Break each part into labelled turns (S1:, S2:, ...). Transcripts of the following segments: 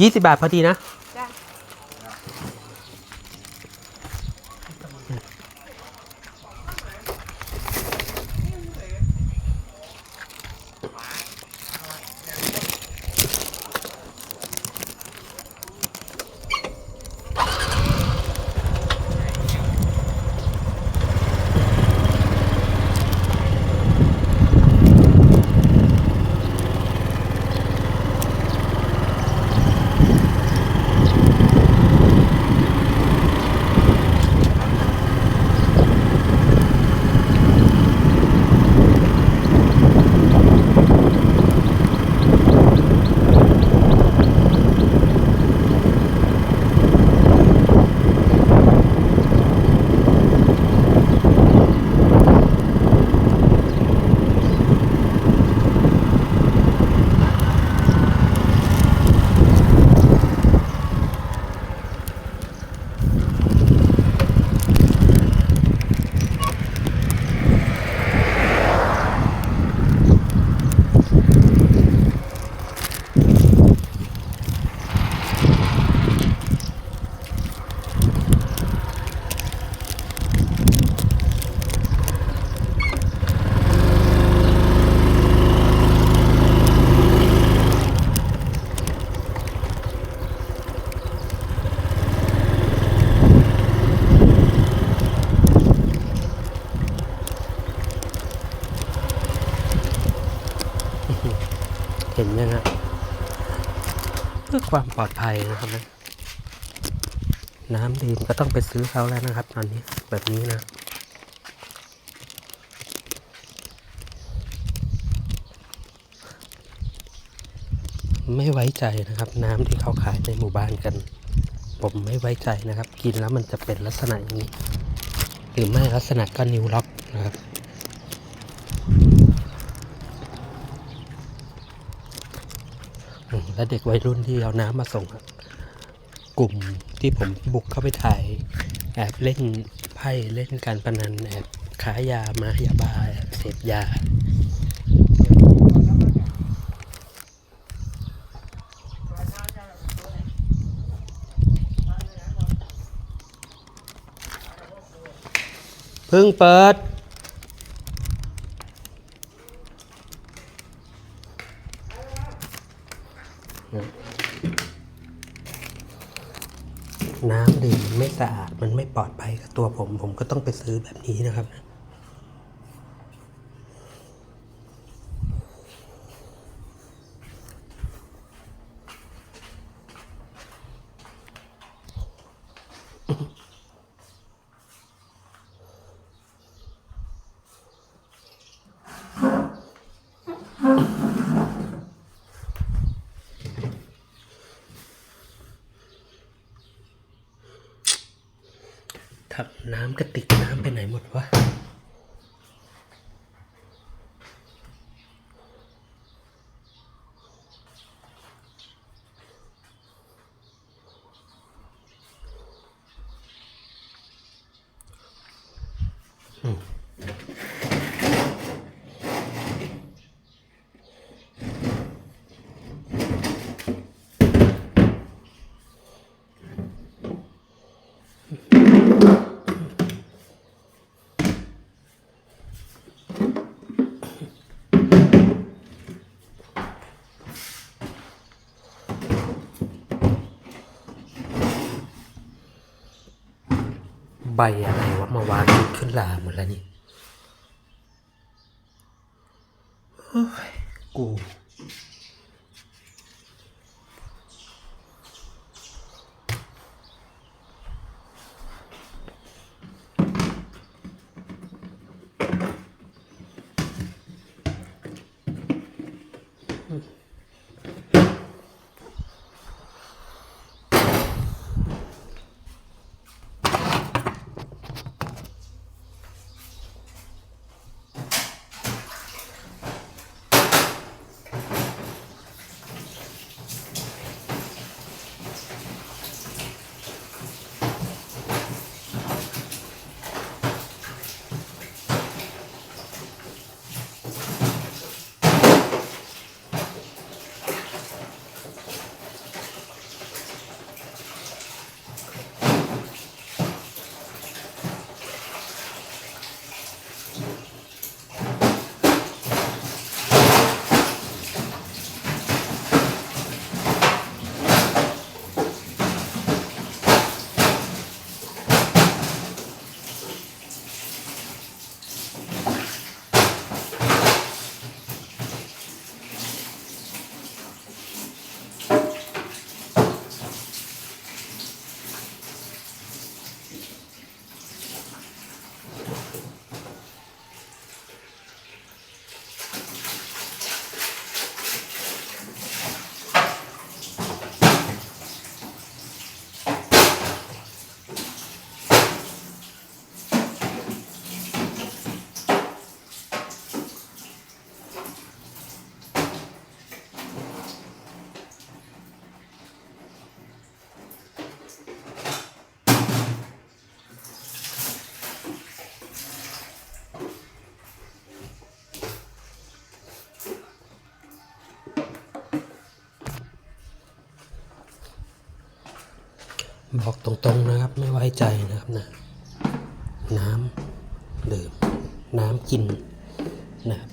S1: ยี่สิบบาทพอดีนะ ความปลอดภัยนะครับนะน้ำดื่มก็ต้องไปซื้อเขาแล้วนะครับ ตอนนี้แบบนี้นะไม่ไว้ใจนะครับ น้ำที่เขาขายในหมู่บ้านกัน ผมไม่ไว้ใจนะครับ กินแล้วมันจะเป็นลักษณะอย่างนี้ หรือไม่ลักษณะก็นิ้วล็อกนะครับ อืม และเด็กวัยรุ่นที่เอาน้ำมาส่งกลุ่มที่ผมบุกเข้าไปถ่าย แอบเล่นไพ่เล่นการพนันแอบขายยามายาบาแอบเสพยาเพิ่งเปิด กับตัวผม ผมก็ต้องไปซื้อแบบนี้นะครับ ถับ น้ำกระติกน้ำไปไหนหมดวะ ใบอะไรวะมาวางขึ้นลาหมดแล้วนี่ บอกตรงๆนะครับ ไม่ไว้ใจนะครับนะน้ำดื่มน้ำกินนะครับ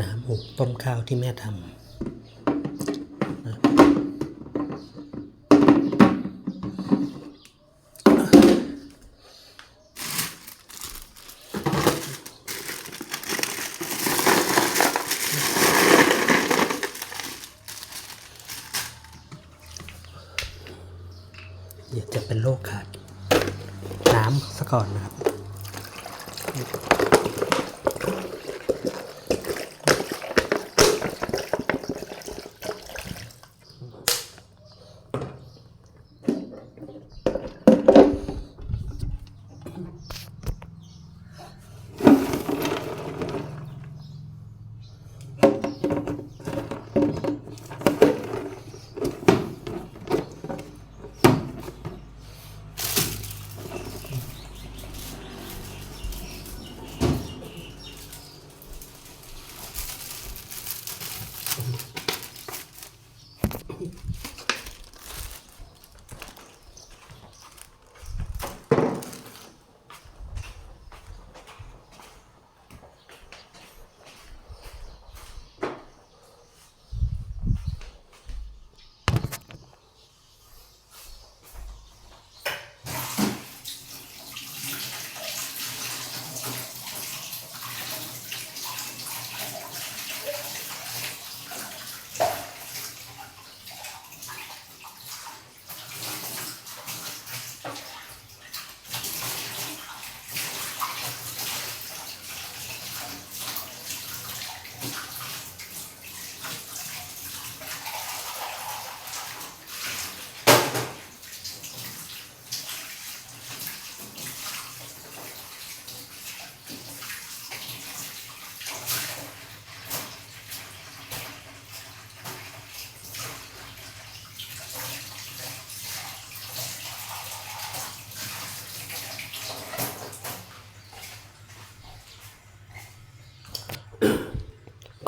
S1: น้ำหุงต้มข้าวที่แม่ทำ เดี๋ยวจะเป็นโรคขาดน้ำซะก่อนนะครับ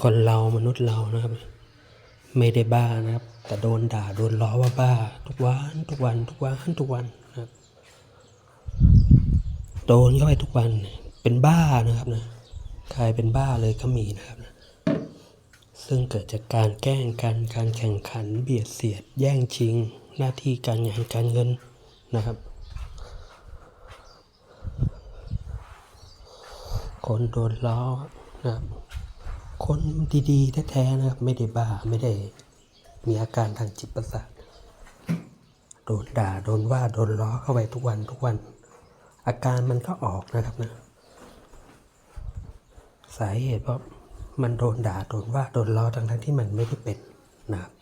S1: คนเรามนุษย์เรานะครับ ไม่ได้บ้านะครับ แต่โดนด่าโดนล้อว่าบ้า ทุกวันทุกวันทุกวันทุกวันนะครับ โดนเข้าไปทุกวันเป็นบ้านะครับนะกลายเป็นบ้าเลยก็มีนะครับนะซึ่งเกิดจากการแกล้งกันการแข่งขัน เบียดเสียด แย่งชิง หน้าที่การงานการเงินนะครับ คนโดนล้อนะครับ คนดีๆแท้ๆนะครับ ไม่ได้บ้าไม่ได้มีอาการทางจิตประสาทโดนด่าโดนว่าโดนล้อเข้าไปทุกวันทุกวัน อาการมันก็ออกนะครับนะ สาเหตุเพราะมันโดนด่าโดนว่าโดนล้อทั้งทั้งๆที่มันไม่ได้เป็นนะครับ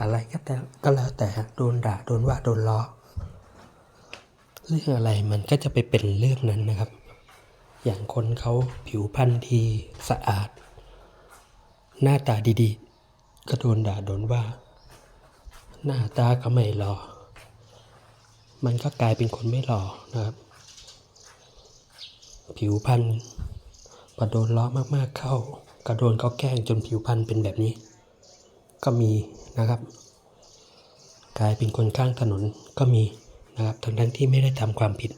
S1: อะไรก็แต่ก็แล้วแต่โดนด่าโดนว่าโดนล้อเรื่องอะไรมันก็จะไปเป็นเรื่องนั้นนะครับ อย่างคนเขาผิวพรรณดีสะอาด หน้าตาดีๆ ก็โดนด่าโดนว่า หน้าตาก็ไม่หล่อมันก็กลายเป็นคนไม่หล่อนะครับ ผิวพรรณพอโดนล้อมากๆเข้า ก็โดนเขาแกล้งจนผิวพรรณเป็นแบบนี้ ก็มีนะครับ กลายเป็นคนข้างถนนก็มีนะครับทั้งทั้งๆที่ไม่ได้ทำความผิด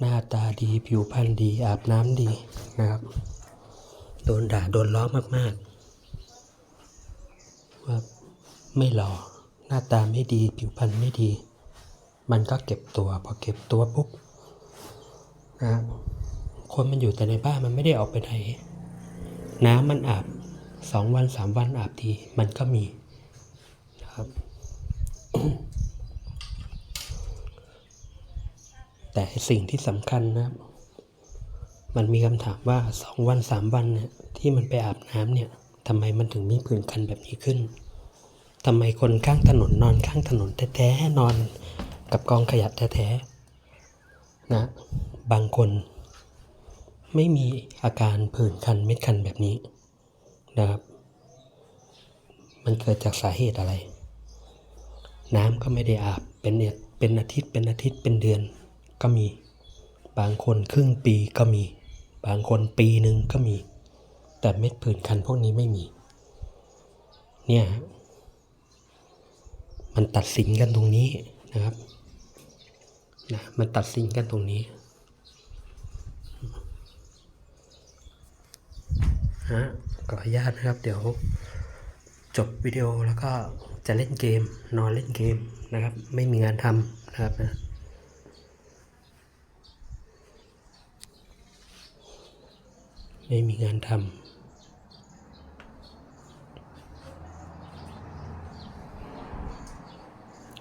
S1: หน้าตาดีผิวพรรณดีอาบน้ำดีนะครับ โดนด่าโดนล้อมากๆ ว่าไม่หล่อหน้าตาไม่ดีผิวพรรณไม่ดี มันก็เก็บตัวพอเก็บตัวปุ๊บนะครับคนมันอยู่แต่ในบ้านมันไม่ได้ออกไปไหนน้ำมันอาบสองวันสามวันอาบทีมันก็มีนะครับ แต่สิ่งที่สำคัญนะครับมันมีคำถามว่าสองวันสามวันเนี่ยที่มันไปอาบน้ำเนี่ยทำไมมันถึงมีผื่นคันแบบนี้ขึ้นทำไมคนข้างถนนนอนข้างถนนแท้ๆนอนกับกองขยะแท้ๆนะบางคนไม่มีอาการผื่นคันเม็ดคันแบบนี้นะครับ มันเกิดจากสาเหตุอะไร น้ำก็ไม่ได้อาบเป็นเนี่ยเป็นอาทิตย์เป็นอาทิตย์เป็นเดือน ก็มี บางคนครึ่งปีก็มี บางคนปีหนึ่งก็มี แต่เม็ดผื่นคันพวกนี้ไม่มี เนี่ย มันตัดสินกันตรงนี้นะครับนะมันตัดสินกันตรงนี้ฮะขออนุญาตนะครับ เดี๋ยวจบวิดีโอแล้วก็จะเล่นเกม นอนเล่นเกมนะครับ ไม่มีงานทำนะครับนะ ไม่มีงานทำ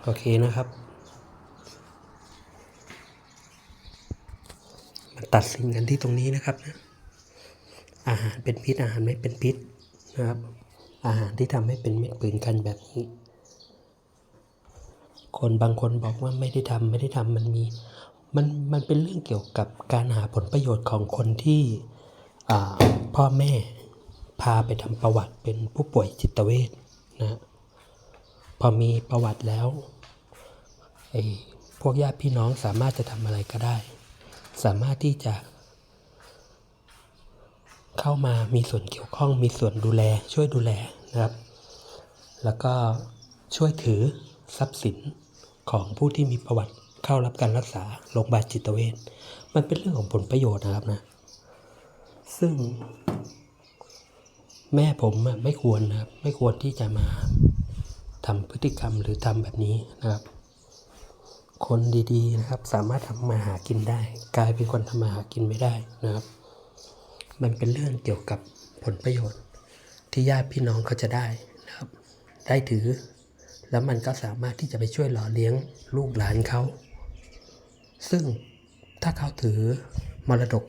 S1: โอเคนะครับ มาตัดสินกันที่ตรงนี้นะครับนะอาหารเป็นพิษอาหารไม่เป็นพิษนะครับ อาหารที่ทำให้เป็นเม็ดปืนกันแบบนี้ คนบางคนบอกว่าไม่ได้ทำไม่ได้ทำมันมีมันมันเป็นเรื่องเกี่ยวกับการหาผลประโยชน์ของคนที่ พ่อแม่พาไปทำประวัติเป็นผู้ป่วยจิตเวชนะพอมีประวัติแล้วไอ้พวกญาติพี่น้องสามารถจะทำอะไรก็ได้ สามารถที่จะ เข้ามามีส่วนเกี่ยวข้องมีส่วนดูแลช่วยดูแลนะครับ แล้วก็ช่วยถือทรัพย์สินของผู้ที่มีประวัติเข้ารับการรักษาโรงพยาบาลจิตเวชมันเป็นเรื่องของผลประโยชน์นะครับนะ ซึ่ง แม่ผมไม่ควรนะครับ ไม่ควรที่จะมาทำพฤติกรรมหรือทำแบบนี้นะครับ คนดีๆนะครับ สามารถทำมาหากินได้ กลายเป็นคนทำมาหากินไม่ได้นะครับ มันเป็นเรื่องเกี่ยวกับผลประโยชน์ ที่ญาติพี่น้องเขาจะได้นะครับ ได้ถือ แล้วมันก็สามารถที่จะไปช่วยหล่อเลี้ยงลูกหลานเขา ซึ่งถ้าเขาถือมรดก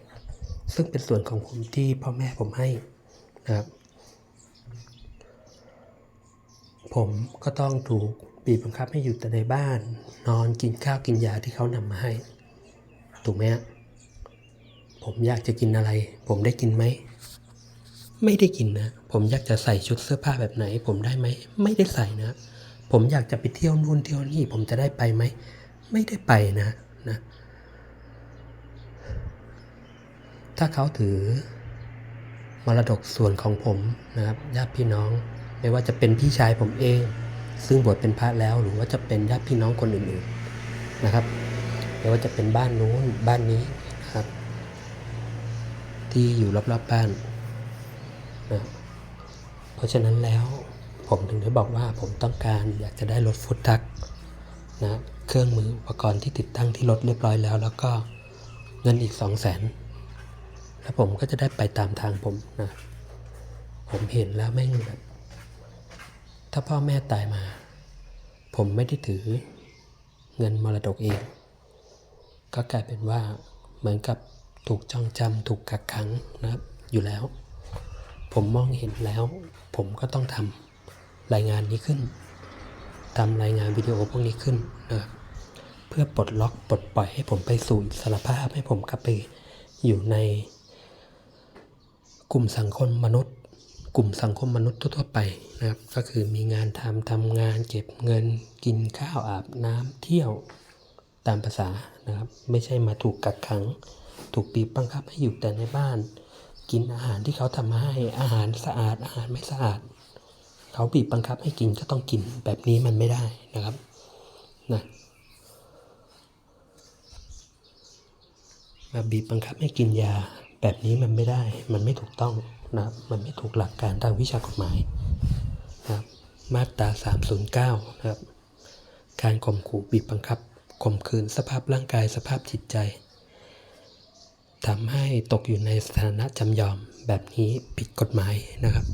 S1: ซึ่งเป็นส่วนของผมที่พ่อแม่ผมให้นะครับ ผมก็ต้องถูกบีบบังคับให้อยู่แต่ในบ้าน นอนกินข้าวกินยาที่เขานำมาให้ ถูกไหมฮะผมอยากจะกินอะไร ผมได้กินไหม ไม่ได้กินนะ ผมอยากจะใส่ชุดเสื้อผ้าแบบไหน ผมได้ไหม ไม่ได้ใส่นะ ผมอยากจะไปเที่ยวนู่นเที่ยวนี่ ผมจะได้ไปไหม ไม่ได้ไปนะนะ ถ้าเขาถือมรดกส่วนของผมนะครับญาติพี่น้อง ไม่ว่าจะเป็นพี่ชายผมเอง ซึ่งบวชเป็นพระแล้ว หรือว่าจะเป็นญาติพี่น้องคนอื่นๆนะครับ ไม่ว่าจะเป็นบ้านนู้นบ้านนี้นะครับ ที่อยู่รอบๆบบ้านนะเพราะฉะนั้นแล้วผมถึงได้บอกว่าผมต้องการอยากจะได้รถฟุตทักนะเครื่องมืออุปกรณ์ที่ติดตั้งที่รถเรียบร้อยแล้ว แล้วก็เงินอีกสองแสน แล้วผมก็จะได้ไปตามทางผมนะ ผมเห็นแล้วแม่งแบบถ้าพ่อแม่ตายมา ผมไม่ได้ถือเงินมรดกเอง ก็กลายเป็นว่าเหมือนกับถูกจองจำถูกกักขังนะครับอยู่แล้ว ผมมองเห็นแล้ว ผมก็ต้องทำรายงานนี้ขึ้นทำรายงานวิดีโอพวกนี้ขึ้นนะครับเพื่อปลดล็อกปลดปล่อยให้ผมไปสู่สารภาพให้ผมกลับไปอยู่ใน กลุ่มสังคมมนุษย์ กลุ่มสังคมมนุษย์ทั่วๆไปนะครับ ก็คือมีงานทำทำงานเก็บเงินกินข้าวอาบน้ำเที่ยวตามภาษานะครับ ไม่ใช่มาถูกกักขัง ถูกบีบบังคับให้อยู่แต่ในบ้าน กินอาหารที่เขาทำมาให้อาหารสะอาดอาหารไม่สะอาด เขาบีบบังคับให้กินก็ต้องกินแบบนี้มันไม่ได้นะครับนะมาบีบบังคับให้กินยา แบบนี้มันไม่ได้ มันไม่ถูกต้องนะครับ มันไม่ถูกหลักการทางวิชากฎหมายนะครับ มาตรา 309 นะครับ การข่มขู่บีบบังคับข่มขืนสภาพร่างกายสภาพจิตใจทำให้ตกอยู่ในสถานะจำยอมแบบนี้ผิดกฎหมายนะครับ